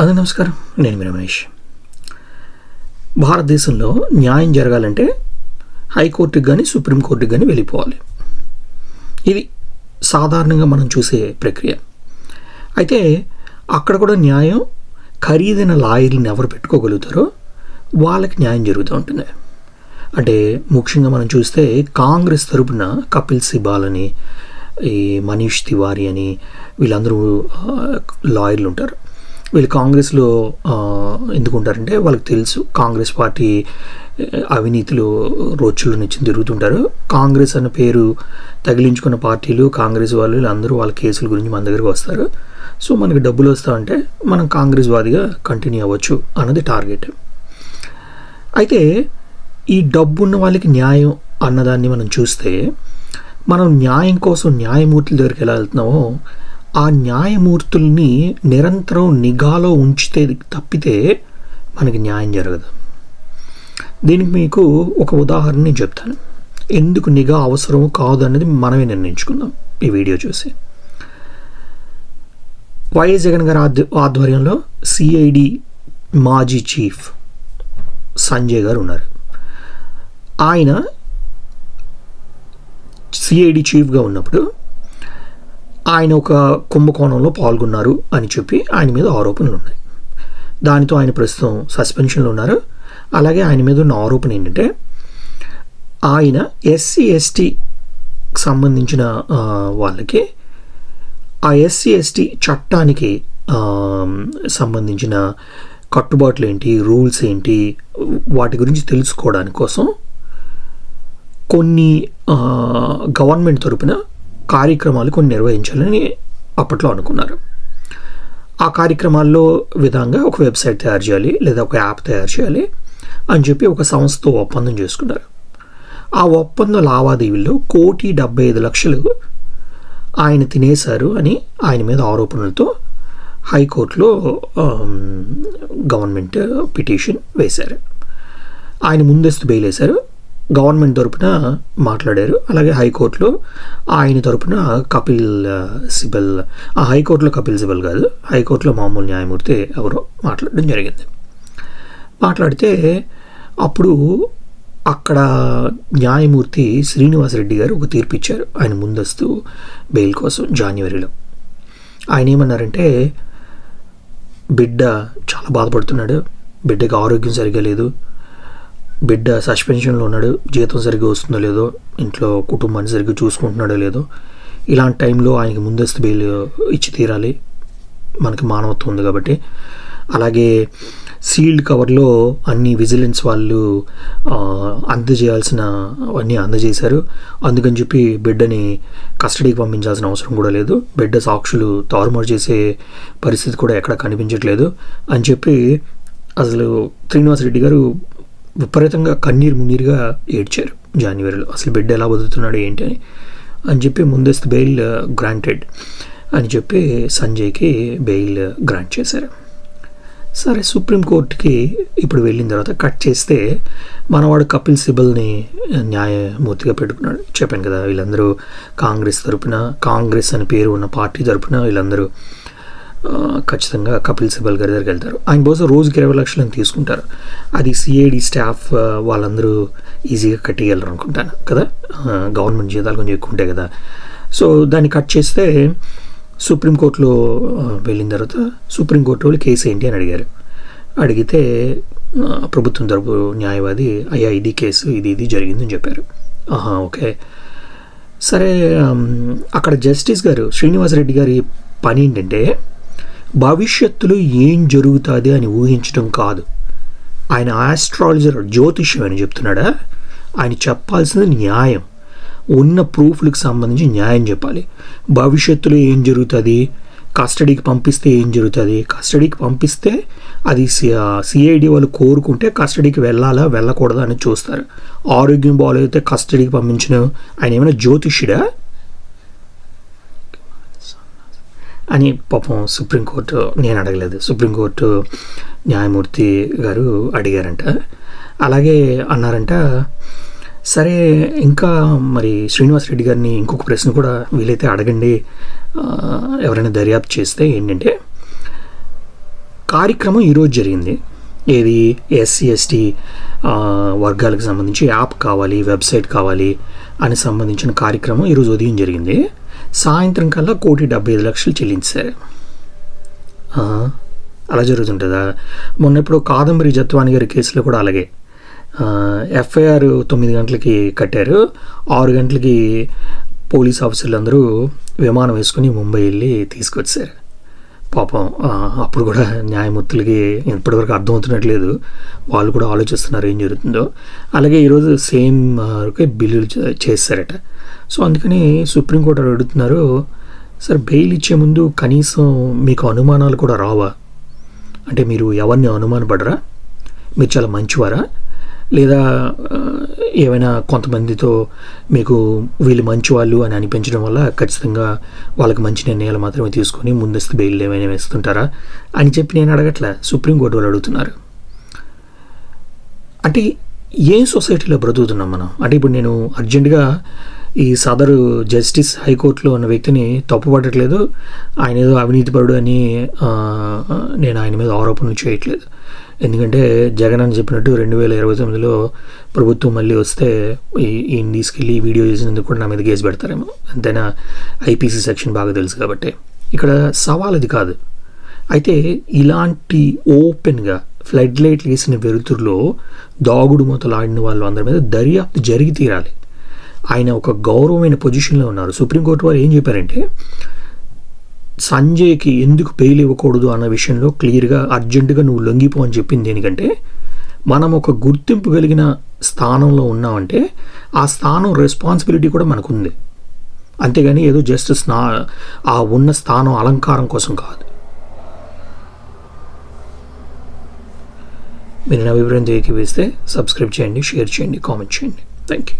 అందరూ నమస్కారం. నేను మీ రమేష్. భారతదేశంలో న్యాయం జరగాలంటే హైకోర్టుకి కానీ సుప్రీంకోర్టుకి కానీ వెళ్ళిపోవాలి. ఇది సాధారణంగా మనం చూసే ప్రక్రియ. అయితే అక్కడ కూడా న్యాయం ఖరీదైన లాయర్లను ఎవరు పెట్టుకోగలుగుతారో వాళ్ళకి న్యాయం జరుగుతూ ఉంటుంది. అంటే ముఖ్యంగా మనం చూస్తే కాంగ్రెస్ తరపున కపిల్ సిబాల్ అని ఈ మనీష్ తివారీ అని వీళ్ళందరూ లాయర్లు ఉంటారు. వీళ్ళు కాంగ్రెస్లో ఎందుకు ఉంటారంటే వాళ్ళకి తెలుసు కాంగ్రెస్ పార్టీ అవినీతులు అవినీతిలో రోచుల నుంచి తిరుగుతుంటారు. కాంగ్రెస్ అన్న పేరు తగిలించుకున్న పార్టీలు కాంగ్రెస్ వాళ్ళు వీళ్ళందరూ వాళ్ళ కేసుల గురించి మన దగ్గరికి వస్తారు. సో మనకి డబ్బులు వస్తామంటే మనం కాంగ్రెస్ వాదిగా కంటిన్యూ అవ్వచ్చు అన్నది టార్గెట్. అయితే ఈ డబ్బున్న వాళ్ళకి న్యాయం అన్నదాన్ని మనం చూస్తే మనం న్యాయం కోసం న్యాయమూర్తుల దగ్గరికి ఎలా వెళ్తున్నామో ఆ న్యాయమూర్తుల్ని నిరంతరం నిఘాలో ఉంచితే తప్పితే మనకి న్యాయం జరగదు. దీనికి మీకు ఒక ఉదాహరణ నేను చెప్తాను. ఎందుకు నిఘా అవసరమో కాదు అన్నది మనమే నిర్ణయించుకుందాం ఈ వీడియో చూసి. వైఎస్ జగన్ గారి ఆధ్వర్యంలో సిఐడి మాజీ చీఫ్ సంజయ్ గారు ఉన్నారు. ఆయన సిఐడి చీఫ్గా ఉన్నప్పుడు ఆయన ఒక కుంభకోణంలో పాల్గొన్నారు అని చెప్పి ఆయన మీద ఆరోపణలు ఉన్నాయి. దానితో ఆయన ప్రస్తుతం సస్పెన్షన్లో ఉన్నారు. అలాగే ఆయన మీద ఉన్న ఆరోపణ ఏంటంటే ఆయన ఎస్సీ ఎస్టీ సంబంధించిన వాళ్ళకి ఆ ఎస్సీ ఎస్టీ చట్టానికి సంబంధించిన కట్టుబాట్లు ఏంటి రూల్స్ ఏంటి వాటి గురించి తెలుసుకోవడానికి కోసం కొన్ని గవర్నమెంట్ తరపున కార్యక్రమాలు కొన్ని నిర్వహించాలని అప్పట్లో అనుకున్నారు. ఆ కార్యక్రమాల్లో విధంగా ఒక వెబ్సైట్ తయారు చేయాలి లేదా ఒక యాప్ తయారు చేయాలి అని చెప్పి ఒక సంస్థతో ఒప్పందం చేసుకున్నారు. ఆ ఒప్పంద లావాదేవీల్లో కోటి డెబ్బై ఐదు లక్షలు ఆయన తినేశారు అని ఆయన మీద ఆరోపణలతో హైకోర్టులో గవర్నమెంట్ పిటిషన్ వేశారు. ఆయన ముందస్తు బెయిల్ వేశారు గవర్నమెంట్ తరపున మాట్లాడారు. అలాగే హైకోర్టులో ఆయన తరపున కపిల్ సిబల్ ఆ హైకోర్టులో కపిల్ సిబల్ కాదు హైకోర్టులో మామూలు న్యాయమూర్తి ఎవరో మాట్లాడడం జరిగింది. మాట్లాడితే అప్పుడు అక్కడ న్యాయమూర్తి శ్రీనివాసరెడ్డి గారు ఒక తీర్పు ఇచ్చారు. ఆయన ముందస్తు బెయిల్ కోసం జనవరిలో ఆయన ఏమన్నారంటే బిడ్డ చాలా బాధపడుతున్నాడు. బిడ్డకి ఆరోగ్యం సరిగా లేదు. బిడ్డ సస్పెన్షన్లో ఉన్నాడు జీతం సరిగ్గా వస్తుందో లేదో ఇంట్లో కుటుంబాన్ని సరిగ్గా చూసుకుంటున్నాడో లేదో ఇలాంటి టైంలో ఆయనకి ముందస్తు బెయిల్ ఇచ్చి తీరాలి. మనకి మానవత్వం ఉంది కాబట్టి. అలాగే సీల్డ్ కవర్లో అన్ని విజిలెన్స్ వాళ్ళు అందజేయాల్సిన అన్నీ అందజేశారు. అందుకని చెప్పి బిడ్డని కస్టడీకి పంపించాల్సిన అవసరం కూడా లేదు. బిడ్డ సాక్షులు తారుమారు చేసే పరిస్థితి కూడా ఎక్కడ కనిపించట్లేదు. అని చెప్పి అసలు శ్రీనివాసరెడ్డి గారు విపరీతంగా కన్నీరు మున్నీరుగా ఏడ్చారు. జనవరిలో అసలు బిడ్డ ఎలా బతుకుతున్నాడు ఏంటి అని. అని చెప్పి ముందస్తు బెయిల్ uh, గ్రాంటెడ్ అని చెప్పి సంజయ్కి బెయిల్ uh, గ్రాంట్ చేశారు. సరే సుప్రీంకోర్టుకి ఇప్పుడు వెళ్ళిన తర్వాత కట్ చేస్తే మనవాడు కపిల్ సిబల్ని uh, న్యాయమూర్తిగా పెట్టుకున్నాడు. చెప్పాను కదా వీళ్ళందరూ కాంగ్రెస్ తరపున కాంగ్రెస్ అని పేరు ఉన్న పార్టీ తరపున వీళ్ళందరూ ఖచ్చితంగా కపిల్ సిబల్ గారి దగ్గరికి వెళ్తారు. ఆయన బహుశా రోజుకి ఇరవై లక్షలను తీసుకుంటారు. అది సిఐడి స్టాఫ్ వాళ్ళందరూ ఈజీగా కట్టేయగలరు అనుకుంటాను కదా గవర్నమెంట్ జీతాలు కొంచెం ఎక్కువ ఉంటాయి కదా? సో దాన్ని కట్ చేస్తే సుప్రీంకోర్టులో వెళ్ళిన తర్వాత సుప్రీంకోర్టు వాళ్ళు కేసు ఏంటి అని అడిగారు. అడిగితే ప్రభుత్వం తరపు న్యాయవాది అయ్యా ఇది కేసు ఇది ఇది జరిగిందని చెప్పారు. ఆహా ఓకే. సరే అక్కడ జస్టిస్ గారు శ్రీనివాసరెడ్డి గారి పని ఏంటంటే భవిష్యత్తులో ఏం జరుగుతుంది అని ఊహించడం కాదు. ఆయన ఆస్ట్రాలజర్ జ్యోతిష్యం అని చెప్తున్నాడా? ఆయన చెప్పాల్సింది న్యాయం. ఉన్న ప్రూఫ్లకు సంబంధించి న్యాయం చెప్పాలి. భవిష్యత్తులో ఏం జరుగుతుంది? కస్టడీకి పంపిస్తే ఏం జరుగుతుంది? కస్టడీకి పంపిస్తే అది సిఐడి వాళ్ళు కోరుకుంటే కస్టడీకి వెళ్ళాలా వెళ్ళకూడదా అని చూస్తారు. ఆరోగ్యం బాగాలేకపోతే కస్టడీకి పంపించిన. ఆయన ఏమైనా జ్యోతిష్యుడా? అని పాపం సుప్రీంకోర్టు నేను అడగలేదు. సుప్రీంకోర్టు న్యాయమూర్తి గారు అడిగారంట. అలాగే అన్నారంట సరే ఇంకా మరి శ్రీనివాస్ రెడ్డి గారిని ఇంకొక ప్రశ్న కూడా వీలైతే అడగండి. ఎవరైనా దర్యాప్తు చేస్తే ఏంటంటే కార్యక్రమం ఈరోజు జరిగింది. ఏది? ఎస్సీ ఎస్టీ వర్గాలకు సంబంధించి యాప్ కావాలి వెబ్సైట్ కావాలి అని సంబంధించిన కార్యక్రమం ఈరోజు ఉదయం జరిగింది. సాయంత్రం కల్లా కోటి డెబ్బై ఐదు లక్షలు చెల్లించారు అలా జరుగుతుంటుందా? మొన్న ఇప్పుడు కాదంబరి జత్వాని గారి కేసులో కూడా అలాగే. ఎఫ్ఐఆర్ తొమ్మిది గంటలకి కట్టారు. ఆరు గంటలకి పోలీస్ ఆఫీసర్లు అందరూ విమానం వేసుకుని ముంబై వెళ్ళి తీసుకొచ్చారు. పాపం అప్పుడు కూడా న్యాయమూర్తులకి ఇప్పటివరకు అర్థమవుతున్నట్లేదు. వాళ్ళు కూడా ఆలోచిస్తున్నారు ఏం జరుగుతుందో. అలాగే ఈరోజు సేమ్ బిల్లులు చేస్తారట. చేశారట సో అందుకని సుప్రీంకోర్టు అడుగుతున్నారు సార్ బెయిల్ ఇచ్చే ముందు కనీసం మీకు అనుమానాలు కూడా రావా? అంటే మీరు ఎవరిని అనుమానపడరా? మీరు చాలా మంచివారా? లేదా ఏమైనా కొంతమందితో మీకు వీళ్ళు మంచి వాళ్ళు అని అనిపించడం వల్ల ఖచ్చితంగా వాళ్ళకి మంచి నిర్ణయాలు మాత్రమే తీసుకొని ముందస్తు బెయిల్ ఏమైనా వేస్తుంటారా అని చెప్పి నేను అడగట్లే. సుప్రీంకోర్టు వాళ్ళు అడుగుతున్నారు. అంటే ఏ సొసైటీలో బ్రతుకుతున్నాం మనం? అంటే ఇప్పుడు నేను అర్జెంటుగా ఈ సదరు జస్టిస్ హైకోర్టులో ఉన్న వ్యక్తిని తప్పుపట్టట్లేదు. ఆయన ఏదో అవినీతిపరుడు అని నేను ఆయన మీద ఆరోపణలు చేయట్లేదు. ఎందుకంటే జగన్ అని చెప్పినట్టు రెండు వేల ఇరవై తొమ్మిదిలో ప్రభుత్వం మళ్ళీ వస్తే ఈయన తీసుకెళ్ళి వీడియో చేసినందుకు కూడా నా మీద కేసు పెడతారేమో. అంతేనా? ఐపీసీ సెక్షన్ బాగా తెలుసు కాబట్టి. ఇక్కడ సవాల్ అది కాదు. అయితే ఇలాంటి ఓపెన్గా ఫ్లడ్ లైట్లు వేసిన వెలుతురులో దాగుడు మూతలు ఆడిన వాళ్ళు అందరి మీద దర్యాప్తు జరిగి తీరాలి. ఆయన ఒక గౌరవమైన పొజిషన్లో ఉన్నారు. సుప్రీంకోర్టు వారు ఏం చెప్పారంటే సంజయ్కి ఎందుకు బెయిల్ ఇవ్వకూడదు అన్న విషయంలో క్లియర్గా అర్జెంటుగా నువ్వు లొంగిపో అని చెప్పింది దేనికంటే మనం ఒక గుర్తింపు కలిగిన స్థానంలో ఉన్నామంటే ఆ స్థానం రెస్పాన్సిబిలిటీ కూడా మనకుంది. అంతేగాని ఏదో జస్ట్ స్నా ఆ ఉన్న స్థానం అలంకారం కోసం కాదు. మీరు నా అభిప్రాయం తెలియకి వేస్తే సబ్స్క్రైబ్ చేయండి షేర్ చేయండి కామెంట్ చేయండి. Thank you